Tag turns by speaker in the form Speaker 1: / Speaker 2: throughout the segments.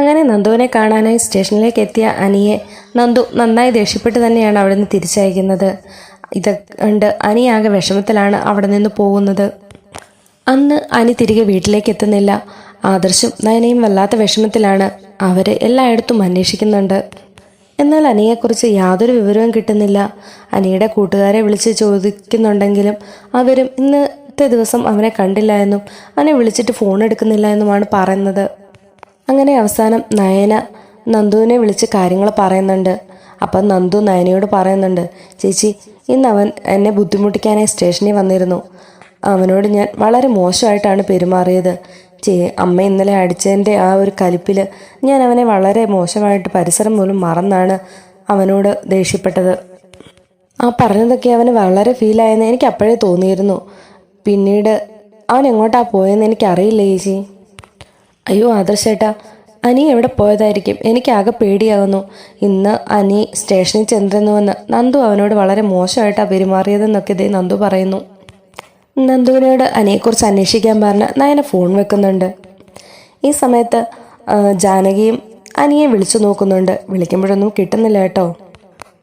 Speaker 1: അങ്ങനെ നന്ദുവിനെ കാണാനായി സ്റ്റേഷനിലേക്ക് എത്തിയ അനിയെ നന്ദു നന്നായി ദേഷ്യപ്പെട്ട് തന്നെയാണ് അവിടെ നിന്ന് തിരിച്ചയക്കുന്നത്. ഇത് കണ്ട് ആകെ വിഷമത്തിലാണ് അവിടെ നിന്ന് പോകുന്നത്. അന്ന് അനി തിരികെ വീട്ടിലേക്ക് എത്തുന്നില്ല. ആദർശും നയനയും വല്ലാത്ത വിഷമത്തിലാണ് അവരെ എല്ലായിടത്തും അന്വേഷിക്കുന്നുണ്ട്. എന്നാൽ അനിയെക്കുറിച്ച് യാതൊരു വിവരവും കിട്ടുന്നില്ല. അനിയുടെ കൂട്ടുകാരെ വിളിച്ച് ചോദിക്കുന്നുണ്ടെങ്കിലും അവരും ഇന്നത്തെ ദിവസം അവനെ കണ്ടില്ല എന്നും അവനെ വിളിച്ചിട്ട് ഫോൺ എടുക്കുന്നില്ല എന്നുമാണ് പറയുന്നത്. അങ്ങനെ അവസാനം നയന നന്ദുവിനെ വിളിച്ച് കാര്യങ്ങൾ പറയുന്നുണ്ട്. അപ്പം നന്ദു നയനയോട് പറയുന്നുണ്ട് ചേച്ചി ഇന്ന് അവൻ എന്നെ ബുദ്ധിമുട്ടിക്കാനായി സ്റ്റേഷനിൽ വന്നിരുന്നു. അവനോട് ഞാൻ വളരെ മോശമായിട്ടാണ് പെരുമാറിയത്. ചേ അമ്മ ഇന്നലെ അടിച്ചതിന്റെ ആ ഒരു കലിപ്പിൽ ഞാൻ അവനെ വളരെ മോശമായിട്ട് പരിസരം പോലും മറന്നാണ് അവനോട് ദേഷ്യപ്പെട്ടത്. ആ പറഞ്ഞതൊക്കെ അവന് വളരെ ഫീലായെന്ന് എനിക്ക് അപ്പോഴേ തോന്നിയിരുന്നു. പിന്നീട് അവൻ എങ്ങോട്ടാണ് പോയെന്ന് എനിക്കറിയില്ല ചേച്ചി? അയ്യോ ആദർശേട്ടാ അനി എവിടെ പോയതായിരിക്കും? എനിക്കാകെ പേടിയാകുന്നു ഇന്ന് അനി സ്റ്റേഷനിൽ ചെന്നിരുന്നുവെന്ന് നന്ദു അവനോട് വളരെ മോശമായിട്ടാണ് പെരുമാറിയതെന്നൊക്കെ ഇതേ നന്ദു പറയുന്നു. നന്ദുവിനോട് അനിയെക്കുറിച്ച് അന്വേഷിക്കാൻ പറഞ്ഞ് നയന ഫോൺ വെക്കുന്നുണ്ട്. ഈ സമയത്ത് ജാനകിയും അനിയെ വിളിച്ചു നോക്കുന്നുണ്ട്. വിളിക്കുമ്പോഴൊന്നും കിട്ടുന്നില്ല കേട്ടോ.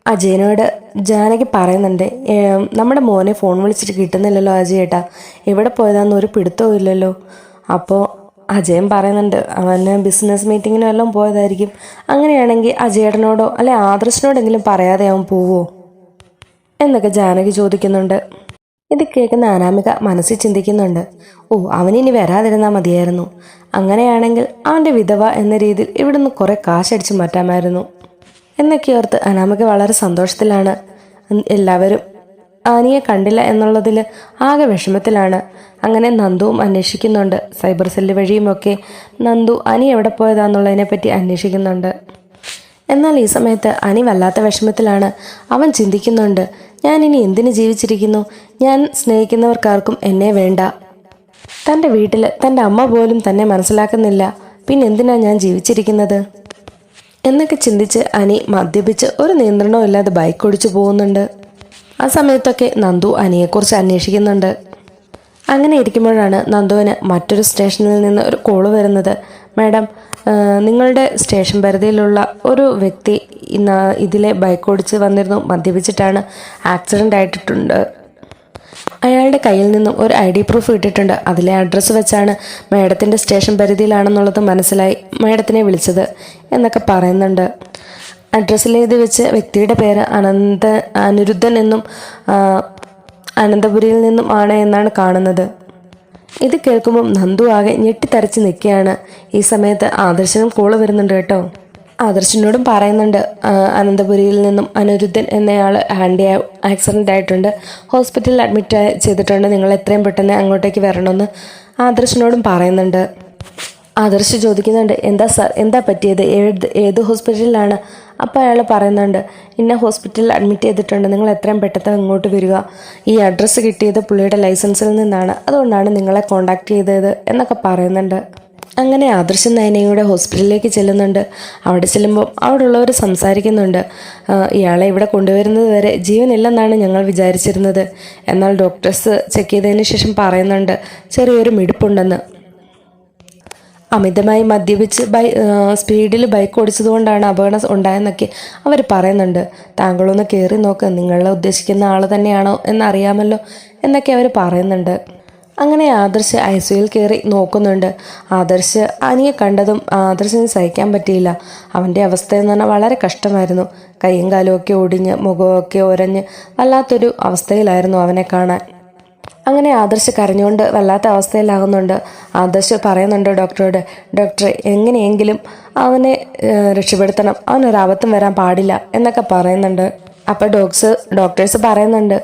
Speaker 1: അജയനോട് ജാനകി പറയുന്നുണ്ട് നമ്മുടെ മോനെ ഫോൺ വിളിച്ചിട്ട് കിട്ടുന്നില്ലല്ലോ അജയേട്ടാ എവിടെ പോയതാണെന്ന് ഒരു പിടുത്തവും ഇല്ലല്ലോ. അപ്പോൾ അജയൻ പറയുന്നുണ്ട് അവന് ബിസിനസ് മീറ്റിങ്ങിനും എല്ലാം പോയതായിരിക്കും. അങ്ങനെയാണെങ്കിൽ അജയേട്ടനോടോ അല്ലെ ആദർശനോടെങ്കിലും പറയാതെ അവൻ പോവോ? എന്നൊക്കെ ജാനകി ചോദിക്കുന്നുണ്ട്. ഇത് കേൾക്കുന്ന അനാമിക മനസ്സിൽ ചിന്തിക്കുന്നുണ്ട്. ഓ അവനിനി വരാതിരുന്നാൽ മതിയായിരുന്നു. അങ്ങനെയാണെങ്കിൽ അവന്റെ വിധവ എന്ന രീതിയിൽ ഇവിടുന്ന് കുറെ കാശടിച്ചു മാറ്റാമായിരുന്നു. എന്നൊക്കെ ഓർത്ത് അനാമിക വളരെ സന്തോഷത്തിലാണ്. എല്ലാവരും ആനിയെ കണ്ടില്ല എന്നുള്ളതിൽ ആകെ വിഷമത്തിലാണ്. അങ്ങനെ നന്ദുവും അന്വേഷിക്കുന്നുണ്ട്. സൈബർ സെല്ല് വഴിയുമൊക്കെ നന്ദു അനി എവിടെ പോയതാന്നുള്ളതിനെ പറ്റി അന്വേഷിക്കുന്നുണ്ട്. എന്നാൽ ഈ സമയത്ത് അനി വല്ലാത്ത വിഷമത്തിലാണ്. അവൻ ചിന്തിക്കുന്നുണ്ട് ഞാൻ ഇനി എന്തിനു ജീവിച്ചിരിക്കുന്നു? ഞാൻ സ്നേഹിക്കുന്നവർക്കാർക്കും എന്നെ വേണ്ട. തന്റെ വീട്ടിൽ തന്റെ അമ്മ പോലും തന്നെ മനസ്സിലാക്കുന്നില്ല. പിന്നെ എന്തിനാ ഞാൻ ജീവിച്ചിരിക്കുന്നത്? എന്നൊക്കെ ചിന്തിച്ച് അനി മദ്യപിച്ച് ഒരു നിയന്ത്രണവും ഇല്ലാതെ ബൈക്ക് ഓടിച്ചു പോകുന്നുണ്ട്. ആ സമയത്തൊക്കെ നന്ദു അനിയെക്കുറിച്ച് അന്വേഷിക്കുന്നുണ്ട്. അങ്ങനെ ഇരിക്കുമ്പോഴാണ് നന്ദുവിന് മറ്റൊരു സ്റ്റേഷനിൽ നിന്ന് ഒരു കോൾ വരുന്നത്. മാഡം നിങ്ങളുടെ സ്റ്റേഷൻ പരിധിയിലുള്ള ഒരു വ്യക്തി ഇന്ന് ഇതിലെ ബൈക്ക് ഓടിച്ച് വന്നിരുന്നു മദ്യപിച്ചിട്ടാണ് ആക്സിഡന്റ് ആയിട്ടുണ്ട്. അയാളുടെ കയ്യിൽ നിന്നും ഒരു ഐ ഡി പ്രൂഫ് കിട്ടിയിട്ടുണ്ട് അതിലെ അഡ്രസ്സ് വെച്ചാണ് മാഡത്തിന്റെ സ്റ്റേഷൻ പരിധിയിലാണെന്നുള്ളത് മനസ്സിലായി. മാഡത്തിനെ വിളിച്ചത് എന്നൊക്കെ പറയുന്നുണ്ട്. അഡ്രസ്സിലേത് വെച്ച് വ്യക്തിയുടെ പേര് അനന്ത അനിരുദ്ധൻ എന്നും അനന്തപുരിയിൽ നിന്നും ആണ് എന്നാണ് കാണുന്നത്. ഇത് കേൾക്കുമ്പോൾ നന്ദു ആകെ ഞെട്ടിത്തരച്ച് നിൽക്കുകയാണ്. ഈ സമയത്ത് ആദർശനും കോൾ വരുന്നുണ്ട് കേട്ടോ. ആദർശനോടും പറയുന്നുണ്ട് അനന്തപുരിയിൽ നിന്നും അനിരുദ്ധൻ എന്നയാൾ ഹാൻഡി ആക്സിഡന്റ് ആയിട്ടുണ്ട്. ഹോസ്പിറ്റലിൽ അഡ്മിറ്റ് ചെയ്തിട്ടുണ്ട്. നിങ്ങൾ എത്രയും പെട്ടെന്ന് അങ്ങോട്ടേക്ക് വരണമെന്ന് ആദർശനോടും പറയുന്നുണ്ട്. ആദർശ് ചോദിക്കുന്നുണ്ട് എന്താ സാർ എന്താ പറ്റിയത്? ഏത് ഏത് ഹോസ്പിറ്റലിലാണ് അപ്പോൾ അയാൾ പറയുന്നുണ്ട് ഇന്ന ഹോസ്പിറ്റലിൽ അഡ്മിറ്റ് ചെയ്തിട്ടുണ്ട്. നിങ്ങൾ എത്രയും പെട്ടെന്ന് ഇങ്ങോട്ട് വരിക. ഈ അഡ്രസ്സ് കിട്ടിയത് പുള്ളിയുടെ ലൈസൻസിൽ നിന്നാണ്. അതുകൊണ്ടാണ് നിങ്ങളെ കോണ്ടാക്ട് ചെയ്തത് എന്നൊക്കെ പറയുന്നുണ്ട്. അങ്ങനെ ആദർശ നയനയുടെ ഹോസ്പിറ്റലിലേക്ക് ചെല്ലുന്നുണ്ട്. അവിടെ ചെല്ലുമ്പോൾ അവിടെയുള്ളവർ സംസാരിക്കുന്നുണ്ട്. ഇയാളെ ഇവിടെ കൊണ്ടുവരുന്നത് വരെ ജീവനില്ലെന്നാണ് ഞങ്ങൾ വിചാരിച്ചിരുന്നത്. എന്നാൽ ഡോക്ടേഴ്സ് ചെക്ക് ചെയ്തതിന് ശേഷം പറയുന്നുണ്ട് ചെറിയൊരു മിടിപ്പുണ്ടെന്ന്. അമിതമായി മദ്യപിച്ച് ബൈ സ്പീഡിൽ ബൈക്ക് ഓടിച്ചതുകൊണ്ടാണ് അപകടം ഉണ്ടായെന്നൊക്കെ അവർ പറയുന്നുണ്ട്. താങ്കളൊന്ന് കയറി നോക്ക് നിങ്ങളെ ഉദ്ദേശിക്കുന്ന ആൾ തന്നെയാണോ എന്നറിയാമല്ലോ എന്നൊക്കെ അവർ പറയുന്നുണ്ട്. അങ്ങനെ ആദർശ് ഐ സിയിൽ കയറി നോക്കുന്നുണ്ട്. ആദർശ് അനിയെ കണ്ടതും ആദർശിന് സഹിക്കാൻ പറ്റിയില്ല. അവന്റെ അവസ്ഥ എന്ന് പറഞ്ഞാൽ വളരെ കഷ്ടമായിരുന്നു. കൈയും കാലും ഒക്കെ ഒടിഞ്ഞ് മുഖമൊക്കെ ഒരഞ്ഞ് വല്ലാത്തൊരു അവസ്ഥയിലായിരുന്നു അവനെ കാണാൻ. അങ്ങനെ ആദർശ് കരഞ്ഞുകൊണ്ട് വല്ലാത്ത അവസ്ഥയിലാകുന്നുണ്ട്. ആദർശ് പറയുന്നുണ്ട് ഡോക്ടറോട് ഡോക്ടർ എങ്ങനെയെങ്കിലും അവനെ രക്ഷപ്പെടുത്തണം. അവനൊരാപത്തും വരാൻ പാടില്ല എന്നൊക്കെ പറയുന്നുണ്ട്. അപ്പോൾ ഡോക്സ് ഡോക്ടേഴ്സ് പറയുന്നുണ്ട്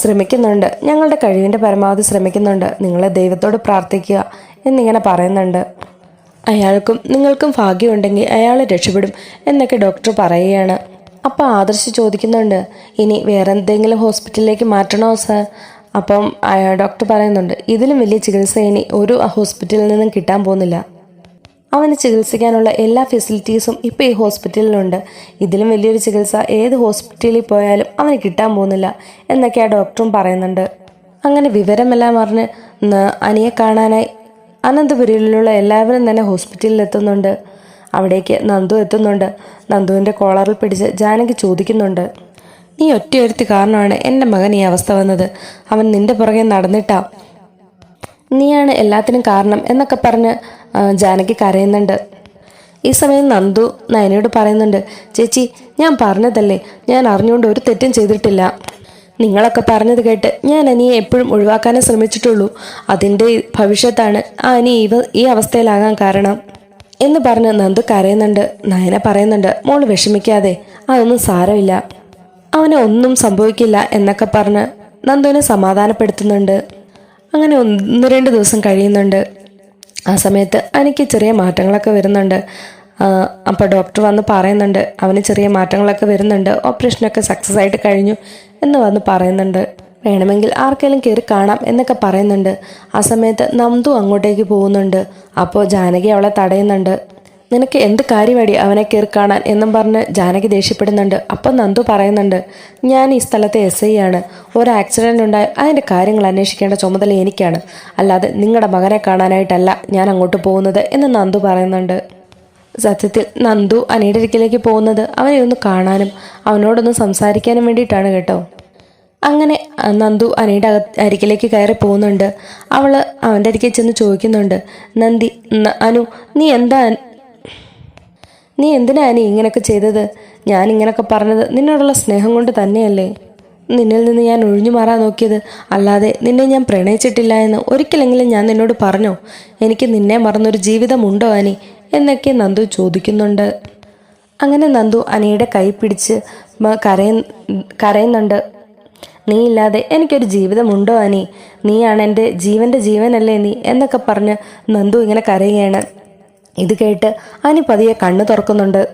Speaker 1: ശ്രമിക്കുന്നുണ്ട്. ഞങ്ങളുടെ കഴിവിന്റെ പരമാവധി ശ്രമിക്കുന്നുണ്ട്. നിങ്ങളെ ദൈവത്തോട് പ്രാർത്ഥിക്കുക എന്നിങ്ങനെ പറയുന്നുണ്ട്. അയാൾക്കും നിങ്ങൾക്കും ഭാഗ്യമുണ്ടെങ്കിൽ അയാൾ രക്ഷപ്പെടും എന്നൊക്കെ ഡോക്ടർ പറയുകയാണ്. അപ്പോൾ ആദർശ് ചോദിക്കുന്നുണ്ട് ഇനി വേറെ എന്തെങ്കിലും ഹോസ്പിറ്റലിലേക്ക് മാറ്റണോ സാർ? അപ്പം ഡോക്ടർ പറയുന്നുണ്ട് ഇതിലും വലിയ ചികിത്സ ഇനി ഒരു ഹോസ്പിറ്റലിൽ നിന്നും കിട്ടാൻ പോകുന്നില്ല. അവന് ചികിത്സിക്കാനുള്ള എല്ലാ ഫെസിലിറ്റീസും ഇപ്പോൾ ഈ ഹോസ്പിറ്റലിലുണ്ട്. ഇതിലും വലിയൊരു ചികിത്സ ഏത് ഹോസ്പിറ്റലിൽ പോയാലും അവന് കിട്ടാൻ പോകുന്നില്ല എന്നൊക്കെ ആ ഡോക്ടറും പറയുന്നുണ്ട്. അങ്ങനെ വിവരമെല്ലാം അറിഞ്ഞ് അനിയെ കാണാനായി അനന്തപുരിയിലുള്ള എല്ലാവരും തന്നെ ഹോസ്പിറ്റലിൽ എത്തുന്നുണ്ട് അവിടേക്ക് നന്ദു എത്തുന്നുണ്ട്. നന്ദുവിന്റെ കോളറിൽ പിടിച്ച് ജാനകി ചോദിക്കുന്നുണ്ട്. നീ ഒറ്റയൊരുത്തി കാരണമാണ് എന്റെ മകൻ ഈ അവസ്ഥ വന്നത്. അവൻ നിന്റെ പുറകെ നടന്നിട്ടാ. നീയാണ് എല്ലാത്തിനും കാരണം എന്നൊക്കെ പറഞ്ഞ് ജാനകി കരയുന്നുണ്ട്. ഈ സമയം നന്ദു നയനയോട് പറയുന്നുണ്ട് ചേച്ചി ഞാൻ പറഞ്ഞതല്ലേ? ഞാൻ അറിഞ്ഞുകൊണ്ട് ഒരു തെറ്റും ചെയ്തിട്ടില്ല. നിങ്ങളൊക്കെ പറഞ്ഞത് കേട്ട് ഞാൻ അനിയെ എപ്പോഴും ഒഴിവാക്കാനേ ശ്രമിച്ചിട്ടുള്ളൂ. അതിന്റെ ഭവിഷ്യത്താണ് ആ അനി ഇവ ഈ അവസ്ഥയിലാകാൻ കാരണം. എന്ന് പറഞ്ഞ് നന്ദു കരയുന്നുണ്ട്. നയന പറയുന്നുണ്ട് മോൾ വിഷമിക്കാതെ അതൊന്നും സാരമില്ല. അവന് ഒന്നും സംഭവിക്കില്ല എന്നൊക്കെ പറഞ്ഞ് നന്ദുവിനെ സമാധാനപ്പെടുത്തുന്നുണ്ട്. അങ്ങനെ ഒന്ന് രണ്ട് ദിവസം കഴിയുന്നുണ്ട്. ആ സമയത്ത് എനിക്ക് ചെറിയ മാറ്റങ്ങളൊക്കെ വരുന്നുണ്ട്. അപ്പോൾ ഡോക്ടർ വന്ന് പറയുന്നുണ്ട്. അവന് ചെറിയ മാറ്റങ്ങളൊക്കെ വരുന്നുണ്ട്. ഓപ്പറേഷനൊക്കെ സക്സസ് ആയിട്ട് കഴിഞ്ഞു എന്ന് വന്ന് പറയുന്നുണ്ട്. വേണമെങ്കിൽ ആർക്കെങ്കിലും കയറി കാണാം എന്നൊക്കെ പറയുന്നുണ്ട്. ആ സമയത്ത് നന്ദു അങ്ങോട്ടേക്ക് പോകുന്നുണ്ട്. അപ്പോൾ ജാനകി അവളെ തടയുന്നുണ്ട്. നിനക്ക് എന്ത് കാര്യമടി അവനെ കയറി കാണാൻ എന്നും പറഞ്ഞ് ജാനകി ദേഷ്യപ്പെടുന്നുണ്ട്. അപ്പം നന്ദു പറയുന്നുണ്ട് ഞാൻ ഈ സ്ഥലത്തെ എസ് ഐ ആണ്. ഒരു ആക്സിഡന്റ് ഉണ്ടായി അതിന്റെ കാര്യങ്ങൾ അന്വേഷിക്കേണ്ട ചുമതല എനിക്കാണ്. അല്ലാതെ നിങ്ങളുടെ മകനെ കാണാനായിട്ടല്ല ഞാൻ അങ്ങോട്ട് പോകുന്നത് എന്ന് നന്ദു പറയുന്നുണ്ട്. സത്യത്തിൽ നന്ദു അനിയുടെ അടുക്കിലേക്ക് പോകുന്നത് അവനെ ഒന്ന് കാണാനും അവനോടൊന്ന് സംസാരിക്കാനും വേണ്ടിയിട്ടാണ് കേട്ടോ. അങ്ങനെ നന്ദു അനിയുടെ അരികിലേക്ക് കയറി പോകുന്നുണ്ട്. അവൾ അവന്റെ അരികിൽ ചെന്ന് ചോദിക്കുന്നുണ്ട് നന്ദി അനു നീ എന്താ നീ എന്തിനാ നീ ഇങ്ങനെയൊക്കെ ചെയ്തത്? ഞാൻ ഇങ്ങനെയൊക്കെ പറഞ്ഞത് നിന്നോടുള്ള സ്നേഹം കൊണ്ട് തന്നെയല്ലേ? നിന്നിൽ നിന്ന് ഞാൻ ഒഴിഞ്ഞു മാറാൻ നോക്കിയത്. അല്ലാതെ നിന്നെ ഞാൻ പ്രണയിച്ചിട്ടില്ല എന്ന് ഒരിക്കലെങ്കിലും ഞാൻ നിന്നോട് പറഞ്ഞോ? എനിക്ക് നിന്നെ മറന്നൊരു ജീവിതമുണ്ടോ അനി? എന്നൊക്കെ നന്ദു ചോദിക്കുന്നുണ്ട്. അങ്ങനെ നന്ദു അനിയുടെ കൈ പിടിച്ച് കരയ കരയുന്നുണ്ട്. നീ ഇല്ലാതെ എനിക്കൊരു ജീവിതമുണ്ടോ അനി? നീയാണ് എന്റെ ജീവന്റെ ജീവനല്ലേ നീ? എന്നൊക്കെ പറഞ്ഞ് നന്ദു ഇങ്ങനെ കരയുകയാണ്. ഇത് കേട്ട് അനി പതിയെ കണ്ണു തുറക്കുന്നുണ്ട്.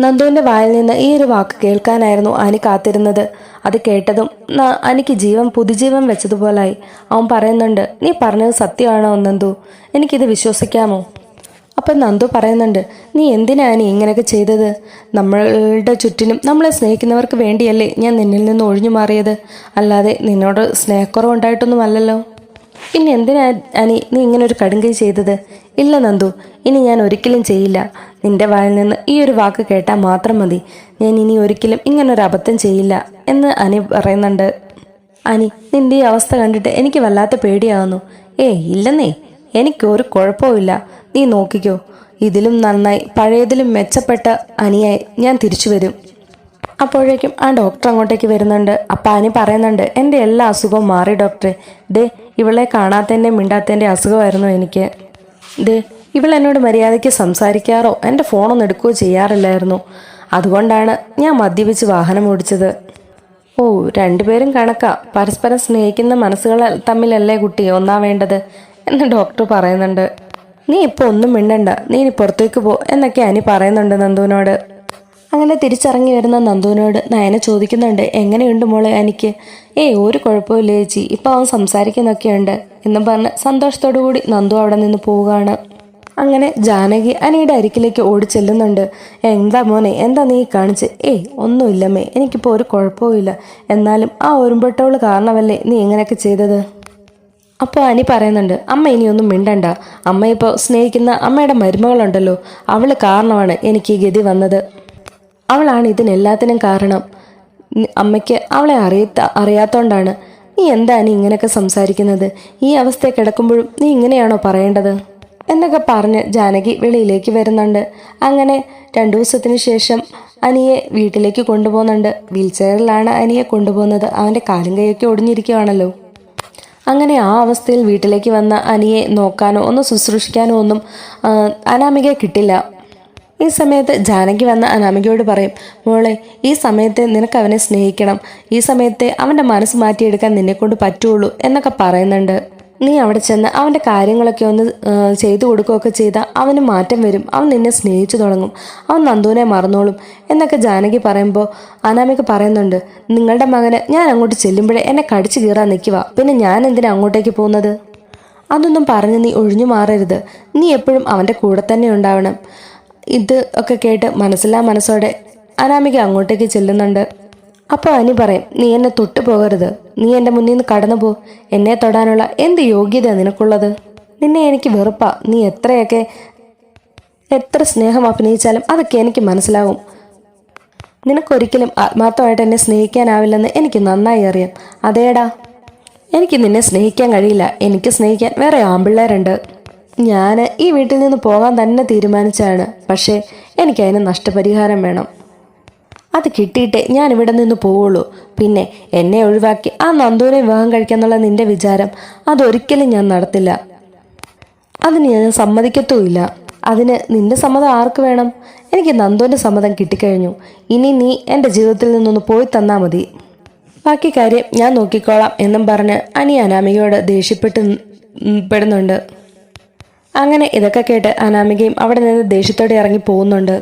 Speaker 1: നന്ദുവിന്റെ വായിൽ നിന്ന് ഈ ഒരു വാക്ക് കേൾക്കാനായിരുന്നു അനി കാത്തിരുന്നത്. അത് കേട്ടതും അനിക്ക് ജീവൻ പുതുജീവൻ വെച്ചതുപോലായി. അവൻ പറയുന്നുണ്ട് നീ പറഞ്ഞത് സത്യമാണോ നന്ദു? എനിക്കിത് വിശ്വസിക്കാമോ? അപ്പം നന്ദു പറയുന്നുണ്ട് നീ എന്തിനാണ് ഇങ്ങനെയൊക്കെ ചെയ്തത്? നമ്മളുടെ ചുറ്റിനും നമ്മളെ സ്നേഹിക്കുന്നവർക്ക് വേണ്ടിയല്ലേ ഞാൻ നിന്നിൽ നിന്ന് ഒഴിഞ്ഞു മാറിയത്? അല്ലാതെ നിന്നോട് സ്നേഹക്കുറവുണ്ടായിട്ടൊന്നുമല്ലല്ലോ. പിന്നെ എന്തിനാ അനി നീ ഇങ്ങനെ ഒരു കടുങ്കൈ ചെയ്തത്? ഇല്ല നന്ദു ഇനി ഞാൻ ഒരിക്കലും ചെയ്യില്ല. നിന്റെ വായിൽ നിന്ന് ഈ ഒരു വാക്ക് കേട്ടാൽ മാത്രം മതി. ഞാൻ ഇനി ഒരിക്കലും ഇങ്ങനൊരു അബദ്ധം ചെയ്യില്ല എന്ന് അനി പറയുന്നുണ്ട്. അനി നിന്റെ ഈ അവസ്ഥ കണ്ടിട്ട് എനിക്ക് വല്ലാത്ത പേടിയാവുന്നു. ഏ ഇല്ലെന്നേ എനിക്കൊരു കുഴപ്പവുമില്ല നീ നോക്കിക്കോ. ഇതിലും നന്നായി പഴയതിലും മെച്ചപ്പെട്ട അനിയായി ഞാൻ തിരിച്ചു വരും. അപ്പോഴേക്കും ആ ഡോക്ടർ അങ്ങോട്ടേക്ക് വരുന്നുണ്ട്. അപ്പം അനി പറയുന്നുണ്ട് എന്റെ എല്ലാ അസുഖവും മാറി ഡോക്ടറെ. ദേ ഇവളെ കാണാത്തതിന്റെ മിണ്ടാത്തതിന്റെ അസുഖമായിരുന്നു എനിക്ക്. ഇത് ഇവൾ എന്നോട് മര്യാദയ്ക്ക് സംസാരിക്കാറോ? എന്റെ ഫോണൊന്നും എടുക്കുകയോ ചെയ്യാറില്ലായിരുന്നു. അതുകൊണ്ടാണ് ഞാൻ മദ്യപിച്ച് വാഹനം ഓടിച്ചത്. ഓ രണ്ടുപേരും കണക്കാ. പരസ്പരം സ്നേഹിക്കുന്ന മനസ്സുകൾ തമ്മിലല്ലേ കുട്ടി? ഒന്നാ വേണ്ടത്? എന്ന് ഡോക്ടർ പറയുന്നുണ്ട്. നീ ഇപ്പോൾ ഒന്നും മിണ്ടണ്ട. നീ ഇനി പുറത്തേക്ക് പോ എന്നൊക്കെ അനി പറയുന്നുണ്ട് നന്ദുവിനോട്. അങ്ങനെ തിരിച്ചിറങ്ങി വരുന്ന നന്ദുവിനോട് നയന ചോദിക്കുന്നുണ്ട് എങ്ങനെയുണ്ട് മോളെ എനിക്ക് ഏയ് ഒരു കുഴപ്പമില്ല ചേച്ചി. ഇപ്പം അവൻ സംസാരിക്കുന്നൊക്കെയുണ്ട് എന്നും പറഞ്ഞ് സന്തോഷത്തോടു കൂടി നന്ദു അവിടെ നിന്ന് പോവുകയാണ്. അങ്ങനെ ജാനകി അനിയുടെ അരിക്കിലേക്ക് ഓടി ചെല്ലുന്നുണ്ട്. എന്താ മോനെ എന്താ നീ കാണിച്ച്? ഏയ് ഒന്നുമില്ലമ്മേ എനിക്കിപ്പോൾ ഒരു കുഴപ്പവുമില്ല. എന്നാലും ആ ഒരുമ്പെട്ടവൾ കാരണമല്ലേ നീ ഇങ്ങനെയൊക്കെ ചെയ്തത്? അപ്പോൾ അനി പറയുന്നുണ്ട് അമ്മ ഇനിയൊന്നും മിണ്ടണ്ട. അമ്മ ഇപ്പോൾ സ്നേഹിക്കുന്ന അമ്മയുടെ മരുമകളുണ്ടല്ലോ. അവൾ കാരണമാണ് എനിക്ക് ഈ ഗതി വന്നത്. അവളാണ് ഇതിനെല്ലാത്തിനും കാരണം. അമ്മയ്ക്ക് അവളെ അറിയത്ത അറിയാത്തോണ്ടാണ്. നീ എന്താ നീ ഇങ്ങനെയൊക്കെ സംസാരിക്കുന്നത്? ഈ അവസ്ഥയെ കിടക്കുമ്പോഴും നീ ഇങ്ങനെയാണോ പറയേണ്ടത്? എന്നൊക്കെ പറഞ്ഞ് ജാനകി വെളിയിലേക്ക് വരുന്നുണ്ട്. അങ്ങനെ രണ്ടു ദിവസത്തിന് ശേഷം അനിയെ വീട്ടിലേക്ക് കൊണ്ടുപോകുന്നുണ്ട്. വീൽ ചെയറിലാണ് അനിയെ കൊണ്ടുപോകുന്നത്. അവന്റെ കാലും കൈയൊക്കെ ഒടിഞ്ഞിരിക്കുകയാണല്ലോ അങ്ങനെ ആ അവസ്ഥയിൽ വീട്ടിലേക്ക് വന്ന അനിയെ നോക്കാനോ ഒന്ന് ശുശ്രൂഷിക്കാനോ ഒന്നും അനാമിക കിട്ടില്ല. ഈ സമയത്ത് ജാനകി വന്ന അനാമികയോട് പറയും മോളെ ഈ സമയത്തെ നിനക്ക് അവനെ സ്നേഹിക്കണം. ഈ സമയത്തെ അവന്റെ മനസ്സ് മാറ്റിയെടുക്കാൻ നിന്നെക്കൊണ്ട് പറ്റുള്ളൂ എന്നൊക്കെ പറയുന്നുണ്ട്. നീ അവിടെ ചെന്ന് അവന്റെ കാര്യങ്ങളൊക്കെ ഒന്ന് ചെയ്തു കൊടുക്കുകയൊക്കെ ചെയ്താൽ അവന് മാറ്റം വരും. അവൻ നിന്നെ സ്നേഹിച്ചു തുടങ്ങും. അവൻ നന്ദുവിനെ മറന്നോളും എന്നൊക്കെ ജാനകി പറയുമ്പോൾ അനാമിക പറയുന്നുണ്ട് നിങ്ങളുടെ മകന് ഞാൻ അങ്ങോട്ട് ചെല്ലുമ്പോഴേ എന്നെ കടിച്ചു കീറാൻ നിൽക്കുക പിന്നെ ഞാൻ എന്തിനാ അങ്ങോട്ടേക്ക് പോകുന്നത്? അതൊന്നും പറഞ്ഞ് നീ ഒഴിഞ്ഞു മാറരുത്. നീ എപ്പോഴും അവന്റെ കൂടെ തന്നെ ഉണ്ടാവണം. ഇത് ഒക്കെ കേട്ട് മനസ്സിലാ മനസ്സോടെ അനാമിക അങ്ങോട്ടേക്ക് ചെല്ലുന്നുണ്ട്. അപ്പോൾ അനി പറയും നീ എന്നെ തൊട്ടു പോകരുത്. നീ എന്റെ മുന്നിൽ നിന്ന് കടന്നു പോ. എന്നെ തൊടാനുള്ള എന്ത് യോഗ്യത നിനക്കുള്ളത്? നിന്നെ എനിക്ക് വെറുപ്പാ. നീ എത്രയൊക്കെ എത്ര സ്നേഹം അഭിനയിച്ചാലും അതൊക്കെ എനിക്ക് മനസ്സിലാവും. നിനക്കൊരിക്കലും ആത്മാർത്ഥമായിട്ട് എന്നെ സ്നേഹിക്കാനാവില്ലെന്ന് എനിക്ക് നന്നായി അറിയാം. അതേടാ. എനിക്ക് നിന്നെ സ്നേഹിക്കാൻ കഴിയില്ല. എനിക്ക് സ്നേഹിക്കാൻ വേറെ ആമ്പിള്ളേരുണ്ട് ഞാൻ ഈ വീട്ടിൽ നിന്ന് പോകാൻ തന്നെ തീരുമാനിച്ചാണ് പക്ഷേ എനിക്കതിന് നഷ്ടപരിഹാരം വേണം. അത് കിട്ടിയിട്ടേ ഞാൻ ഇവിടെ നിന്ന് പോവുള്ളൂ. പിന്നെ എന്നെ ഒഴിവാക്കി ആ നന്ദുവിനെ വിവാഹം കഴിക്കാന്നുള്ള നിന്റെ വിചാരം അതൊരിക്കലും ഞാൻ നടത്തില്ല. അതിന് ഞാൻ സമ്മതിക്കത്തുമില്ല. അതിന് നിന്റെ സമ്മതം ആർക്ക് വേണം? എനിക്ക് നന്ദുവിന്റെ സമ്മതം കിട്ടിക്കഴിഞ്ഞു. ഇനി നീ എന്റെ ജീവിതത്തിൽ നിന്നൊന്ന് പോയി തന്നാൽ മതി. ബാക്കി കാര്യം ഞാൻ നോക്കിക്കോളാം എന്നും പറഞ്ഞ് അനി അനാമികയോട് ദേഷ്യപ്പെട്ട് പെടുന്നുണ്ട്. അങ്ങനെ ഇതൊക്കെ കേട്ട് അനാമികയും അവിടെ നിന്ന് ദേഷ്യത്തോടെ ഇറങ്ങി പോകുന്നുണ്ട്.